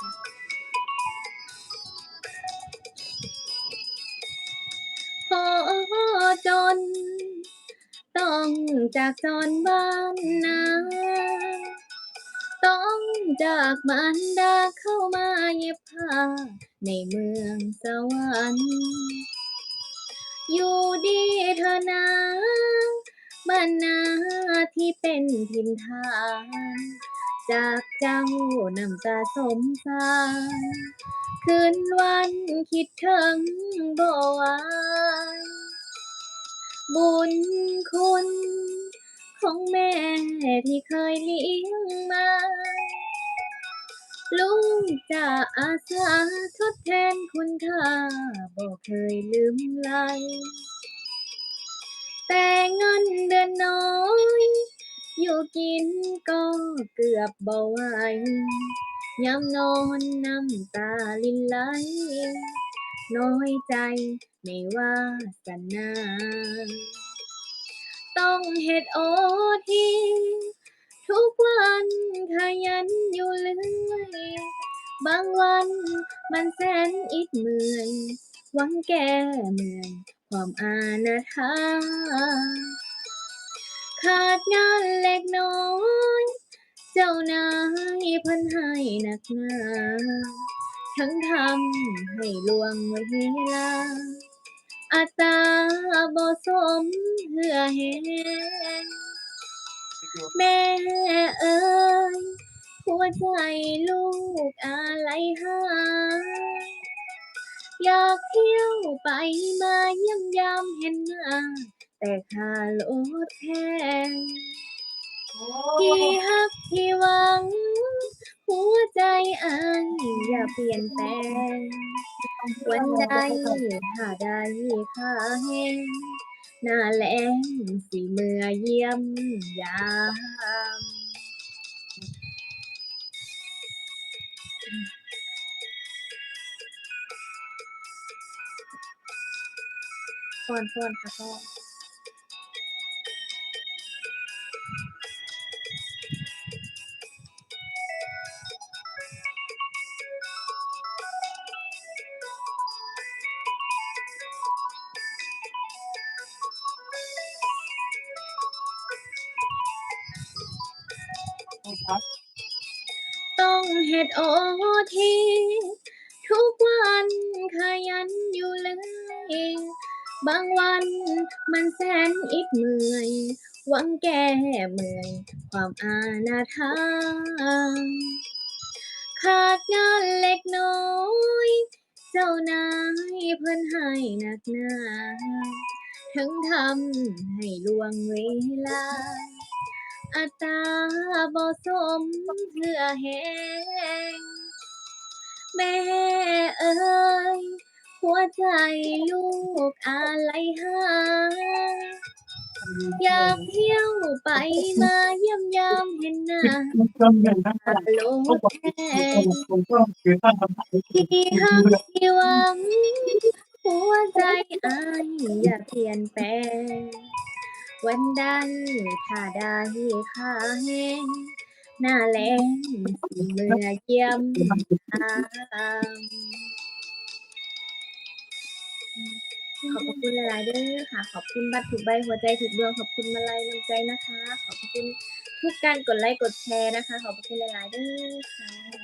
ค่ะพอจน ต้องจากจรบ้านนาต้องจากมารดาเข้ามาเย็บผ้าในเมืองสวรรค์อยู่ดีเธอนาบ้านนาที่เป็นถิ่นฐาน จากเจ้าน้ำตาสมสารคืนวันคิดถึงบ่ไหวบุญคุณ ของแม่ที่เคยเลี้ยงมา ลุงจะอาสาทดแทนคุณค่าบอกเคยลืมไหลแต่เงิน กินก็เกือบบ่ไหวยามนอนน้ำตาลินไหล น้อยใจไม่ว่าสนาต้องเฮ็ดโอทีทุกวันขยันอยู่เรื่อยบางวันมันแสนอิดเมื่อยหวังแก้เมื่อยความอาณาถา ขาดงานเล็กน้อย เจ้านายเพิ่นให้หนักหนาทั้งทำให้ลวงเวลาอัตราบ่สมเพื่อแหงแม่เอ้ยหัวใจลูกอะไรหาอยากเที่ยวไปมาเยี่ยมยามเห็นหน้า แต่ค่ารถแพงที่ฮักที่หวัง หัวใจอ้ายอย่าเปลี่ยนแปลง วันใดถ้าได้ค่าแห้งหน้าแล้งสิเมื่อเยี่ยมยามฟอนฟอนค่ะพ่ ต้องเฮ็ดโอทีทุกวันขยันอยู่เลย บางวันมันแสนอิดเมื่อยหวังแก้เมื่อยความอาณาถาขาดงานเล็กน้อย เจ้านายเพิ่นให้หนักหนาถึงทำให้ลวงเวลา อัตาบ่สมเพื่อแหงแม่เอ้ยหัวใจลูกอะไรหาอยากเที่ยวไปมาเยี่ยมยามเห็นหน้าโลดแท้ที่หักที่หวัง หัวใจอายอย่าเปลี่ยนแปลง วันใดถ้าได้ค่าแห้งหน้าแล้งสิเมื่อเยี่ยมทางขอบคุณหลายๆด้อค่ะ ขอบคุณบัตรถูกใบหัวใจถูกดวงขอบคุณมาลัยน้ำใจนะคะ ขอบคุณทุกการกดไลค์กดแชร์นะคะ ขอบคุณหลายๆด้อค่ะ